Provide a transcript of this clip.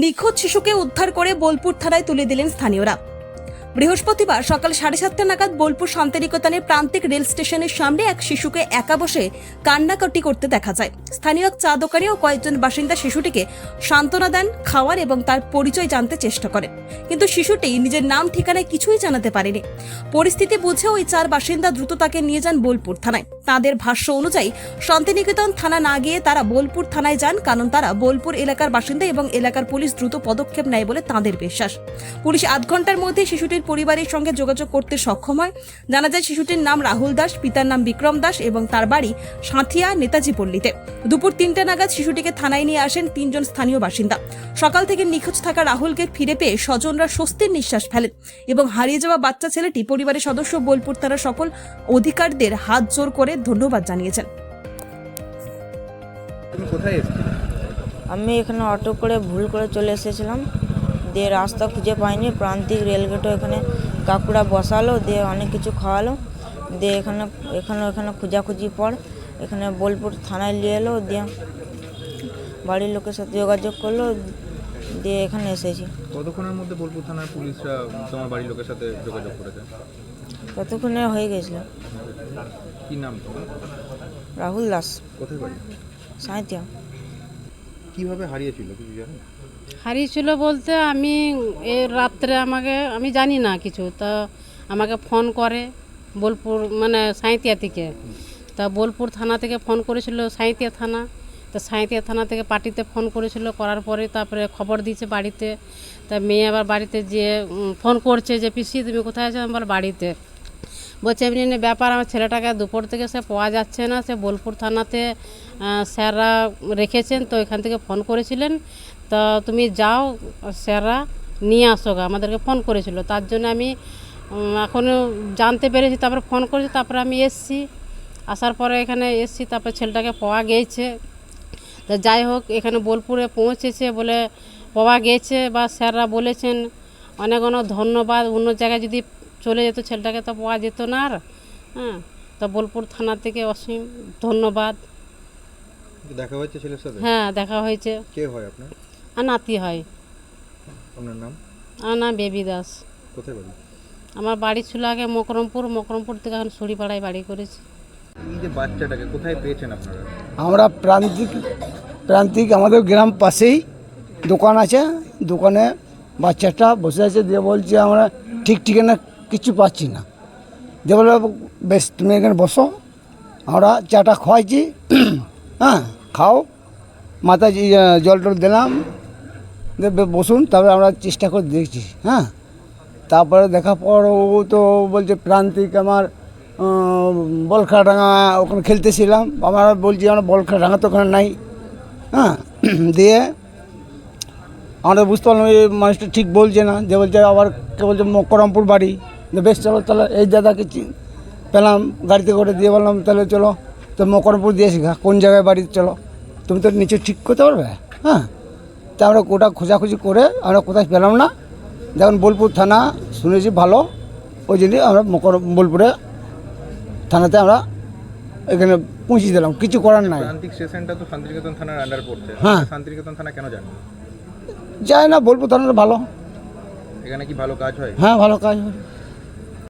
নিখোঁজ শিশুকে উদ্ধার করে বোলপুর থানায় তুলে দিলেন স্থানীয়রা। বৃহস্পতিবার সকাল সাড়ে সাতটা নাগাদ বোলপুর শান্তিনিকেতনের প্রান্তিক রেল স্টেশনের সামনে এক শিশুকে একা বসে কান্নাকাটি করতে দেখা যায়। স্থানীয় এক চা দোকানি ও কয়েকজন বাসিন্দা শিশুটিকে সান্ত্বনা দেন খাওয়ার এবং তার পরিচয় জানতে চেষ্টা করেন। কিন্তু শিশুটি নিজের নাম, ঠিকানায় কিছুই জানাতে পারেনি। পরিস্থিতি বুঝে ওই চার বাসিন্দা দ্রুত তাকে নিয়ে যান বোলপুর থানায়। তাদের ভাষ্য অনুযায়ী, শান্তিনিকেতন থানা না গিয়ে তারা বোলপুর থানায় যান, কারণ তারা বোলপুর এলাকার বাসিন্দা এবং এলাকার পুলিশ দ্রুত পদক্ষেপ নেয় বলে তাঁদের বিশ্বাস। পুলিশ আধ ঘণ্টার মধ্যে শিশুটির পরিবারের সঙ্গে যোগাযোগ করতে সক্ষম হয়। জানা যায় শিশুটির নাম রাহুল দাস পিতার নাম বিক্রম দাস এবং তার বাড়ি সাঁথিয়া নেতাজি পল্লীতে। দুপুর তিনটা নাগাদ শিশুটিকে থানায় নিয়ে আসেন তিনজন স্থানীয় বাসিন্দা। সকাল থেকে নিখোঁজ থাকা রাহুলকে ফিরে পেয়ে স্বজনরা স্বস্তির নিঃশ্বাস ফেলেন এবং হারিয়ে যাওয়া বাচ্চা ছেলেটি পরিবারের সদস্য বোলপুর তারা সকল অধিকারদের হাত জোর করে ধন্যবাদ জানিয়েছেন। আমি এখানে অটো করে ভুল করে চলে এসেছিলাম। দিয়ে রাস্তা খুঁজে পাইনি। প্রান্তিক রেলগেটও এখানে কাকুরা বসালো দিয়ে অনেক কিছু খাওয়ালো। দিয়ে এখানে এখানে এখানে খোঁজাখুঁজি পর এখানে বোলপুর থানায় নিয়ে এলো দিয়ে বাড়ির লোকের সাথে যোগাযোগ করল দিয়ে এখানে এসেছি। কতক্ষণের মধ্যে বোলপুর থানার পুলিশরা তোমার বাড়ির লোকের সাথে যোগাযোগ করেছে? ততক্ষণে হয়ে গেছিল। কি নাম তোমার? রাহুল দাস। কোথায় বাড়ি? সাঁইতিয়া কীভাবে হারিয়েছিল কিছু জানো হারিয়েছিল বলতে আমি এ রাত্রে আমাকে, আমি জানি না কিছু। তা আমাকে ফোন করে বোলপুর মানে সাঁইতিয়া থেকে। তা বোলপুর থানা থেকে ফোন করেছিল সাঁইতিয়া থানা। তা সাঁইতিয়া থানা থেকে পার্টিতে ফোন করেছিল, করার পরে তারপরে খবর দিয়েছে বাড়িতে। তা মেয়ে আবার বাড়িতে যেয়ে ফোন করছে যে, পিসি, তুমি কোথায় আছো? আমি বল বাড়িতে। বলছে, এমনি এমনি ব্যাপার, আমার ছেলেটাকে দুপুর থেকে সে পাওয়া যাচ্ছে না। সে বোলপুর থানাতে স্যাররা রেখেছেন, তো এখান থেকে ফোন করেছিলেন। তো তুমি যাও, স্যাররা নিয়ে আসো আমাদেরকে ফোন করেছিল। তার জন্য আমি এখনও জানতে পেরেছি। তারপরে ফোন করেছি, তারপরে আমি এসছি। আসার পরে এখানে এসছি, তারপরে ছেলেটাকে পাওয়া গিয়েছে তা যাই হোক, এখানে বোলপুরে পৌঁছেছে বলে পাওয়া গেছে বা স্যাররা বলেছেন। অনেক অনেক ধন্যবাদ। অন্য জায়গায় যদি চলে যেত ছেলেটাকে তো পাওয়া যেত না আর। হ্যাঁ তো বোলপুর থানা থেকে অসীম ধন্যবাদ। দেখা হয়েছে ছেলের সাথে? হ্যাঁ দেখা হয়েছে। কে হয় আপনার? আর নাতি হয়। আপনার নাম? আমার নাম বেবি দাস। কোথায় বাড়ি? আমার বাড়ি ছিল আগে মকরমপুর। মকরমপুর থেকে এখন সুরিপাড়ায় বাড়ি করেছি। এই যে বাচ্চাটাকে কোথায় পেয়েছেন আপনারা? আমরা প্রান্তিক প্রান্তিক আমাদের গ্রাম পাশেই দোকান আছে। দোকানে বাচ্চাটা বসে আছে। দিয়ে বলছে আমরা ঠিক ঠিকানা কিছু পাচ্ছি না। দিয়ে বলে বেশ, তুমি এখানে বসো। আমরা চাটা খাওয়াইছি। হ্যাঁ খাও। মাথায় জল টল দিলাম। বসুন, তারপরে আমরা চেষ্টা করে দেখছি। হ্যাঁ তারপরে দেখার পর ও তো বলছে, প্রান্তিক আমার বলখাডাঙ্গা ওখানে খেলতেছিলাম। আমরা বলছি, আমরা বলখাডাঙ্গা তো ওখানে নাই। হ্যাঁ দিয়ে আমরা বুঝতে পারলাম, এই মানুষটা ঠিক বলছে না। যে বলছে আবার, কে বলছে, মকরমপুর বাড়ি। যে বেশ চলো তাহলে এই দাদাকে পেলাম গাড়িতে করে দিয়ে বললাম তাহলে চলো তো মকরপুর দিয়েছি ঘা কোন জায়গায় বাড়ি চলো। তুমি তো নিচে ঠিক করতে পারবে? হ্যাঁ? তা আমরা ওটা খোঁজাখুঁজি করে আমরা কোথায় পেলাম না? যখন বোলপুর থানা শুনেছি ভালো। ওই জন্যই আমরা মকর বোলপুরে থানাতে আমরা এখানে পৌঁছে দিলাম। কিছু করার নাই। প্রান্তিক স্টেশনটা তো শান্তিনিকেতন থানার আন্ডার পড়ছে। হ্যাঁ। শান্তিনিকেতন থানা কেন জানেন যায় না বোলপুর থানাটা ভালো। এখানে কি ভালো কাজ হয়? হ্যাঁ ভালো কাজ হয়।